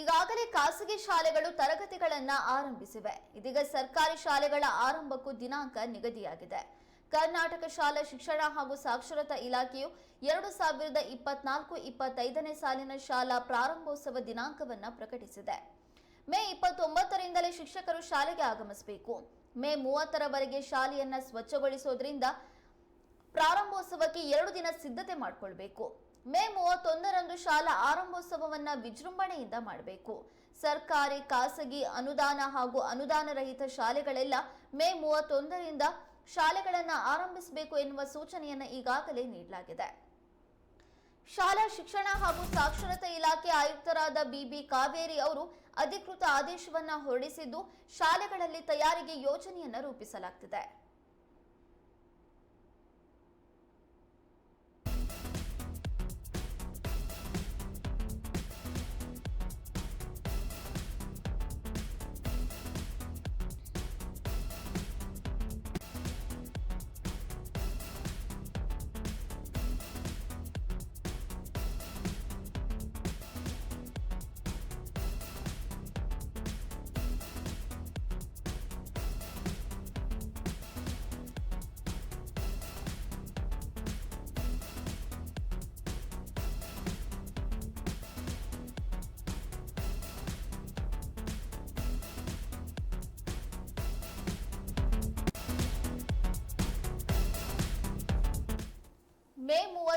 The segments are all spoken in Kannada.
ಈಗಾಗಲೇ ಖಾಸಗಿ ಶಾಲೆಗಳು ತರಗತಿಗಳನ್ನ ಆರಂಭಿಸಿವೆ. ಇದೀಗ ಸರ್ಕಾರಿ ಶಾಲೆಗಳ ಆರಂಭಕ್ಕೂ ದಿನಾಂಕ ನಿಗದಿಯಾಗಿದೆ. ಕರ್ನಾಟಕ ಶಾಲಾ ಶಿಕ್ಷಣ ಹಾಗೂ ಸಾಕ್ಷರತಾ ಇಲಾಖೆಯು ಎರಡು ಸಾವಿರದ ಇಪ್ಪತ್ನಾಲ್ಕು ಇಪ್ಪತ್ತೈದನೇ ಸಾಲಿನ ಶಾಲಾ ಪ್ರಾರಂಭೋತ್ಸವ ದಿನಾಂಕವನ್ನು ಪ್ರಕಟಿಸಿದೆ. ಮೇ ಇಪ್ಪತ್ತೊಂಬತ್ತರಿಂದಲೇ ಶಿಕ್ಷಕರು ಶಾಲೆಗೆ ಆಗಮಿಸಬೇಕು. ಮೇ ಮೂವತ್ತರವರೆಗೆ ಶಾಲೆಯನ್ನ ಸ್ವಚ್ಛಗೊಳಿಸೋದ್ರಿಂದ ಪ್ರಾರಂಭೋತ್ಸವಕ್ಕೆ ಎರಡು ದಿನ ಸಿದ್ಧತೆ ಮಾಡಿಕೊಳ್ಬೇಕು. ಮೇ ಮೂವತ್ತೊಂದರಂದು ಶಾಲಾ ಆರಂಭೋತ್ಸವವನ್ನ ವಿಜೃಂಭಣೆಯಿಂದ ಮಾಡಬೇಕು. ಸರ್ಕಾರಿ, ಖಾಸಗಿ ಅನುದಾನ ಹಾಗೂ ಅನುದಾನ ರಹಿತ ಶಾಲೆಗಳೆಲ್ಲ ಮೇ ಮೂವತ್ತೊಂದರಿಂದ ಶಾಲೆಗಳನ್ನು ಆರಂಭಿಸಬೇಕು ಎನ್ನುವ ಸೂಚನೆಯನ್ನು ಈಗಾಗಲೇ ನೀಡಲಾಗಿದೆ. ಶಾಲಾ ಶಿಕ್ಷಣ ಹಾಗೂ ಸಾಕ್ಷರತಾ ಇಲಾಖೆ ಆಯುಕ್ತರಾದ ಬಿಬಿ ಕಾವೇರಿ ಅವರು ಅಧಿಕೃತ ಆದೇಶವನ್ನ ಹೊರಡಿಸಿದ್ದು, ಶಾಲೆಗಳಲ್ಲಿ ತಯಾರಿಗೆ ಯೋಜನೆಯನ್ನ ರೂಪಿಸಲಾಗ್ತಿದೆ.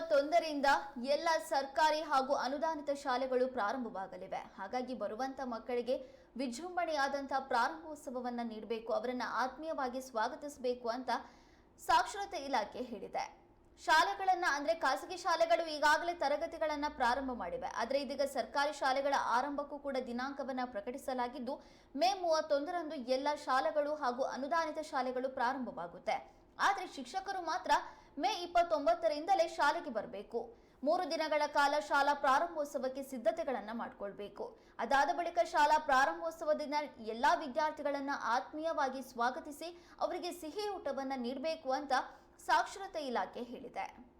ಮೂವತ್ತೊಂದರಿಂದ ಎಲ್ಲ ಸರ್ಕಾರಿ ಹಾಗೂ ಅನುದಾನಿತ ಶಾಲೆಗಳು ಪ್ರಾರಂಭವಾಗಲಿವೆ. ಹಾಗಾಗಿ ಬರುವಂತ ಮಕ್ಕಳಿಗೆ ವಿಜೃಂಭಣೆಯಾದಂತಹ ಪ್ರಾರಂಭೋತ್ಸವವನ್ನು ನೀಡಬೇಕು, ಅವರನ್ನ ಆತ್ಮೀಯವಾಗಿ ಸ್ವಾಗತಿಸಬೇಕು ಅಂತ ಸಾಕ್ಷರತೆ ಇಲಾಖೆ ಹೇಳಿದೆ. ಶಾಲೆಗಳನ್ನ ಅಂದ್ರೆ ಖಾಸಗಿ ಶಾಲೆಗಳು ಈಗಾಗಲೇ ತರಗತಿಗಳನ್ನ ಪ್ರಾರಂಭ ಮಾಡಿವೆ. ಆದರೆ ಇದೀಗ ಸರ್ಕಾರಿ ಶಾಲೆಗಳ ಆರಂಭಕ್ಕೂ ಕೂಡ ದಿನಾಂಕವನ್ನ ಪ್ರಕಟಿಸಲಾಗಿದ್ದು, ಮೇ ಮೂವತ್ತೊಂದರಂದು ಎಲ್ಲ ಶಾಲೆಗಳು ಹಾಗೂ ಅನುದಾನಿತ ಶಾಲೆಗಳು ಪ್ರಾರಂಭವಾಗುತ್ತೆ. ಆದರೆ ಶಿಕ್ಷಕರು ಮಾತ್ರ ಮೇ ಇಪ್ಪತ್ತೊಂಬತ್ತರಿಂದಲೇ ಶಾಲೆಗೆ ಬರಬೇಕು. ಮೂರು ದಿನಗಳ ಕಾಲ ಶಾಲಾ ಪ್ರಾರಂಭೋತ್ಸವಕ್ಕೆ ಸಿದ್ಧತೆಗಳನ್ನು ಮಾಡಿಕೊಳ್ಬೇಕು. ಅದಾದ ಬಳಿಕ ಶಾಲಾ ಪ್ರಾರಂಭೋತ್ಸವ ದಿನ ಎಲ್ಲಾ ವಿದ್ಯಾರ್ಥಿಗಳನ್ನ ಆತ್ಮೀಯವಾಗಿ ಸ್ವಾಗತಿಸಿ ಅವರಿಗೆ ಸಿಹಿ ಊಟವನ್ನು ನೀಡಬೇಕು ಅಂತ ಸಾಕ್ಷರತೆ ಇಲಾಖೆ ಹೇಳಿದೆ.